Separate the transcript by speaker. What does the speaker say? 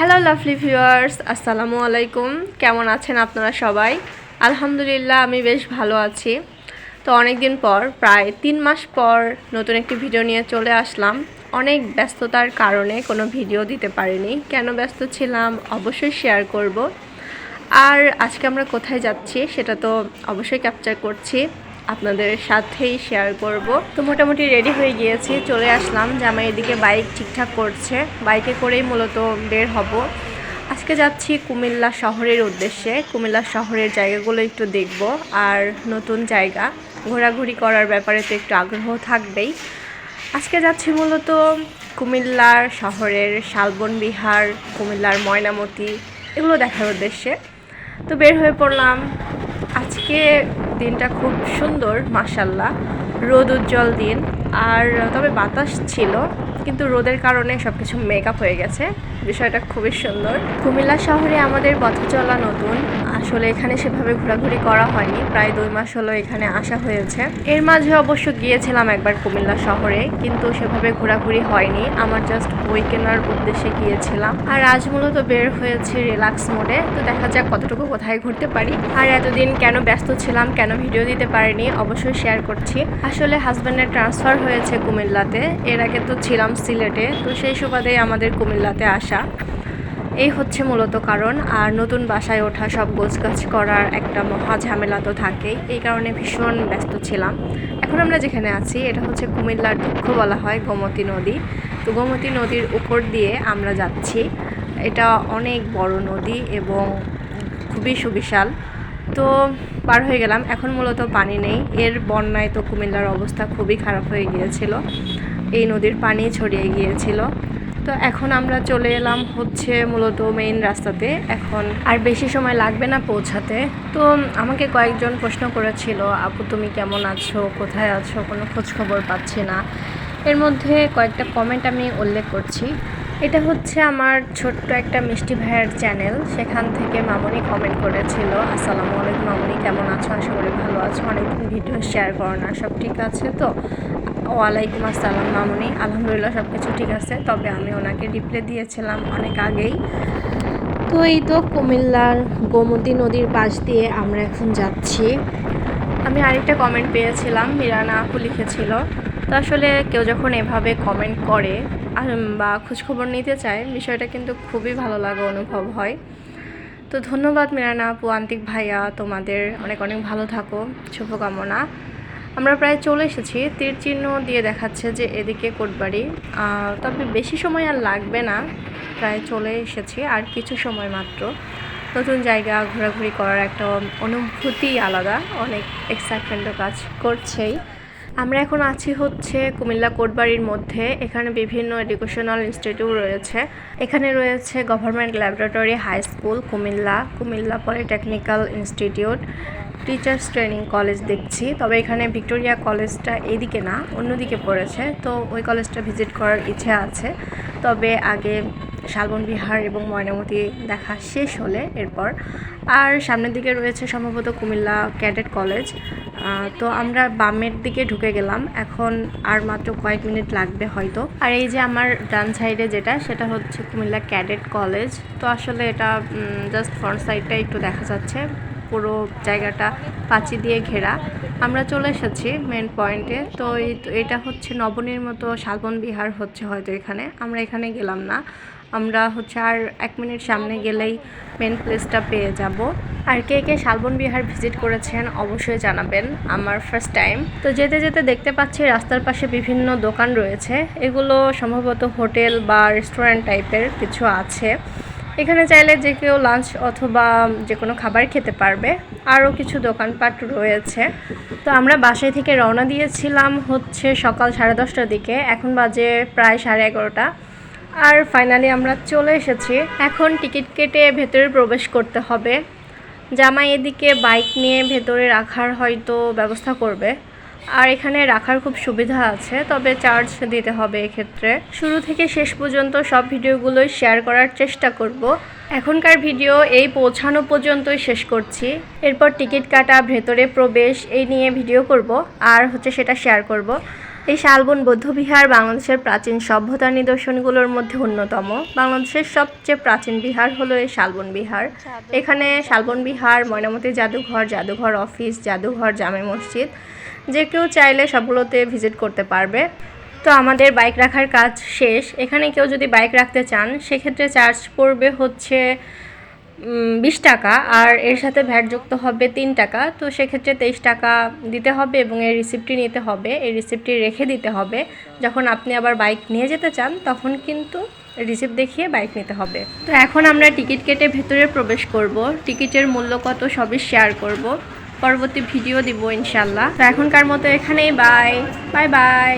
Speaker 1: Hello lovely viewers আসসালামু আলাইকুম কেমন আছেন আপনারা সবাই? আলহামদুলিল্লাহ, আমি বেশ ভালো আছি। তো অনেক দিন পর, প্রায় তিন মাস পর নতুন একটি ভিডিও নিয়ে চলে আসলাম। অনেক ব্যস্ততার কারণে কোনো ভিডিও দিতে পারিনি। কেন ব্যস্ত ছিলাম? অবশ্যই শেয়ার করব। আর আজকে আমরা কোথায় যাচ্ছি, সেটা তো অবশ্যই ক্যাপচার করছি। আপনাদের সাথেই শেয়ার করব। তো মোটামুটি রেডি হয়ে গিয়েছি, চলে আসলাম। জামাই এদিকে বাইক ঠিকঠাক করছে। বাইকে করেই মূলত বের হব। আজকে যাচ্ছি কুমিল্লা শহরের উদ্দেশ্যে। কুমিল্লা শহরের জায়গাগুলো একটু দেখব আর নতুন জায়গা। ঘোরাঘুরি করার ব্যাপারে তো একটু আগ্রহ থাকবেই। আজকে যাচ্ছি মূলত কুমিল্লার শহরের শালবন বিহার, কুমিল্লার ময়নামতি, এগুলো দেখার উদ্দেশ্যে। তো বের হয়ে পড়লাম। আজকে দিনটা খুব সুন্দর মাসাল্লাহ রোদ উজ্জ্বল দিন। আর, তবে বাতাস ছিল, কিন্তু রোদের কারণে সব কিছু মেকআপ হয়ে গেছে। বিষয়টা খুবই সুন্দর। কুমিল্লা শহরে আমাদের পথ চলা নতুন। আসলে এখানে সেভাবে ঘোরাঘুরি করা হয়নি। প্রায় দুই মাস হলো এখানে আসা হয়েছে। এর মাঝে অবশ্য গিয়েছিলাম একবার কুমিল্লা শহরে, কিন্তু সেভাবে ঘোরাঘুরি হয়নি। আমার জাস্ট বই কেনার উদ্দেশ্যে গিয়েছিলাম। আর আজ মূলত বের হয়েছে রিল্যাক্স মোডে তো দেখা যাক কতটুকু কোথায় ঘুরতে পারি। আর এতদিন কেন ব্যস্ত ছিলাম, কেন ভিডিও দিতে পারিনি, অবশ্যই শেয়ার করছি। আসলে হাজব্যান্ডের ট্রান্সফার হয়েছে কুমিল্লাতে। এর আগে তো ছিলাম সিলেটে। তো সেই সুবাদেই আমাদের কুমিল্লাতে আসা এই হচ্ছে মূলত কারণ, আর নতুন বাসায় ওঠা সব গোছগাছ করার একটা মহা ঝামেলা তো থাকেই। এই কারণে ভীষণ ব্যস্ত ছিলাম। এখন আমরা যেখানে আছি, এটা হচ্ছে কুমিল্লার দুঃখ বলা হয় গোমতী নদী। তো গোমতী নদীর উপর দিয়ে আমরা যাচ্ছি। এটা অনেক বড় নদী এবং খুবই সুবিশাল। তো পার হয়ে গেলাম। এখন মূলত পানি নেই। এর বন্যায় তো কুমিল্লার অবস্থা খুবই খারাপ হয়ে গিয়েছিল। এই নদীর পানি ছড়িয়ে গিয়েছিল। তো এখন আমরা চলে এলাম হচ্ছে মূলত মেইন রাস্তাতে। এখন আর বেশি সময় লাগবে না পৌঁছাতে। তো আমাকে কয়েকজন প্রশ্ন করেছিল, আপু, তুমি কেমন আছো? কোথায় আছো? কোনো খোঁজ খবর পাচ্ছি না। এর মধ্যে কয়েকটা কমেন্ট আমি উল্লেখ করছি। এটা হচ্ছে আমার ছোট্ট একটা মিষ্টি ভাইয়ের চ্যানেল সেখান থেকে মামনি কমেন্ট করেছিল, আসসালামু আলাইকুম মামনি, কেমন আছো? আশা করি ভালো আছো। অনেকদিন ভিডিও শেয়ার করো না। সব ঠিক আছে তো? ওয়ালাইকুম আসসালাম, মামনি। আলহামদুলিল্লাহ সব কিছু ঠিক আছে, তবে আমি ওনাকে রিপ্লাই দিয়েছিলাম অনেক আগেই। তো এই তো কুমিল্লার গোমতী নদীর পাশ দিয়ে আমরা এখন যাচ্ছি। আমি আরেকটা কমেন্ট পেয়েছিলাম মিরানা আপু লিখেছিল। তো আসলে কেউ যখন এভাবে কমেন্ট করে বা খোঁজখবর নিতে চায়, বিষয়টা কিন্তু খুবই ভালো লাগা অনুভব হয়। তো ধন্যবাদ মিরানা আপু, আন্তিক ভাইয়া, তোমাদের অনেক অনেক ভালো থাকো, শুভকামনা। আমরা প্রায় চলে এসেছি। তীর চিহ্ন দিয়ে দেখাচ্ছে যে এদিকে কোটবাড়ি। তবে বেশি সময় আর লাগবে না। প্রায় চলে এসেছি, আর কিছু সময় মাত্র। নতুন জায়গা ঘোরাঘুরি করার একটা অনুভূতি আলাদা। অনেক এক্সাইটমেন্টও কাজ করছেই। আমরা এখন আছি হচ্ছে কুমিল্লা কোটবাড়ির মধ্যে। এখানে বিভিন্ন এডুকেশনাল ইনস্টিটিউট রয়েছে। এখানে রয়েছে government laboratory high school Comilla Comilla polytechnical institute teachers training college দেখছি, তবে এখানে ভিক্টোরিয়া কলেজটা এদিকে না, অন্যদিকে পড়েছে। তো ওই কলেজটা ভিজিট করার ইচ্ছে আছে। তবে আগে শালবন বিহার এবং ময়নামতি দেখা শেষ হলে এরপর। আর সামনের দিকে রয়েছে সম্ভবত কুমিল্লা ক্যাডেট কলেজ তো আমরা বামের দিকে ঢুকে গেলাম। এখন আর মাত্র কয়েক মিনিট লাগবে হয়তো। আর এই যে আমার ডান সাইডে যেটা, সেটা হচ্ছে কুমিল্লা ক্যাডেট কলেজ তো আসলে এটা জাস্ট ফ্রন্ট সাইডটা একটু দেখা যাচ্ছে। পুরো জায়গাটা পাঁচি দিয়ে ঘেরা। আমরা চলে এসেছি মেন পয়েন্টে তো এটা হচ্ছে নবনির্মিত শালবন বিহার হচ্ছে হয়তো এখানে। আমরা এখানে গেলাম না। আমরা হচ্ছে আর এক মিনিট সামনে গেলেই মেন প্লেসটা পেয়ে যাব। আর কে কে শালবন বিহার ভিজিট করেছেন অবশ্যই জানাবেন আমার ফার্স্ট টাইম তো যেতে যেতে দেখতে পাচ্ছি রাস্তার পাশে বিভিন্ন দোকান রয়েছে। এগুলো সম্ভবত হোটেল বা রেস্টুরেন্ট টাইপের কিছু আছে। এখানে চাইলে যে কেউ লাঞ্চ অথবা যে কোনো খাবার খেতে পারবে। আরও কিছু দোকানপাট রয়েছে। তো আমরা বাসায় থেকে রওনা দিয়েছিলাম হচ্ছে সকাল সাড়ে দশটার দিকে। এখন বাজে প্রায় সাড়ে এগারোটা। আর ফাইনালি আমরা চলে এসেছি। এখন টিকিট কেটে ভেতরে প্রবেশ করতে হবে। জামাই এদিকে বাইক নিয়ে ভেতরে রাখার হয়তো ব্যবস্থা করবে। আর এখানে রাখার খুব সুবিধা আছে তবে চার্জ দিতে হবে এক্ষেত্রে। শুরু থেকে শেষ পর্যন্ত সব ভিডিওগুলোই শেয়ার করার চেষ্টা করব। এখনকার ভিডিও এই পৌঁছানো পর্যন্তই শেষ করছি। এরপর টিকিট কাটা ভেতরে প্রবেশ এই নিয়ে ভিডিও করব। আর হচ্ছে সেটা শেয়ার করব। এই শালবন বৌদ্ধবিহার বাংলাদেশের প্রাচীন সভ্যতা নিদর্শনগুলোর মধ্যে অন্যতম। বাংলাদেশের সবচেয়ে প্রাচীন বিহার হলো এই শালবন বিহার। এখানে শালবন বিহার ময়নামতি জাদুঘর জাদুঘর অফিস জাদুঘর জামে মসজিদ যে কেউ চাইলে সবগুলোতে ভিজিট করতে পারবে। তো আমাদের বাইক রাখার কাজ শেষ। এখানে কেউ যদি বাইক রাখতে চান, সেক্ষেত্রে চার্জ পড়বে হচ্ছে বিশ টাকা। আর এর সাথে ভ্যাট যুক্ত হবে তিন টাকা। তো সেক্ষেত্রে তেইশ টাকা দিতে হবে এবং এই রিসিপ্টটি নিতে হবে। এই রিসিপ্টটি রেখে দিতে হবে। যখন আপনি আবার বাইক নিয়ে যেতে চান, তখন কিন্তু রিসিপ্ট দেখিয়ে বাইক নিতে হবে। তো এখন আমরা টিকিট কেটে ভেতরে প্রবেশ করব। টিকিটের মূল্য কত সবই শেয়ার করব। পরবর্তী ভিডিও দিব ইনশাল্লাহ। তো এখনকার মতো এখানেই বাই বাই বাই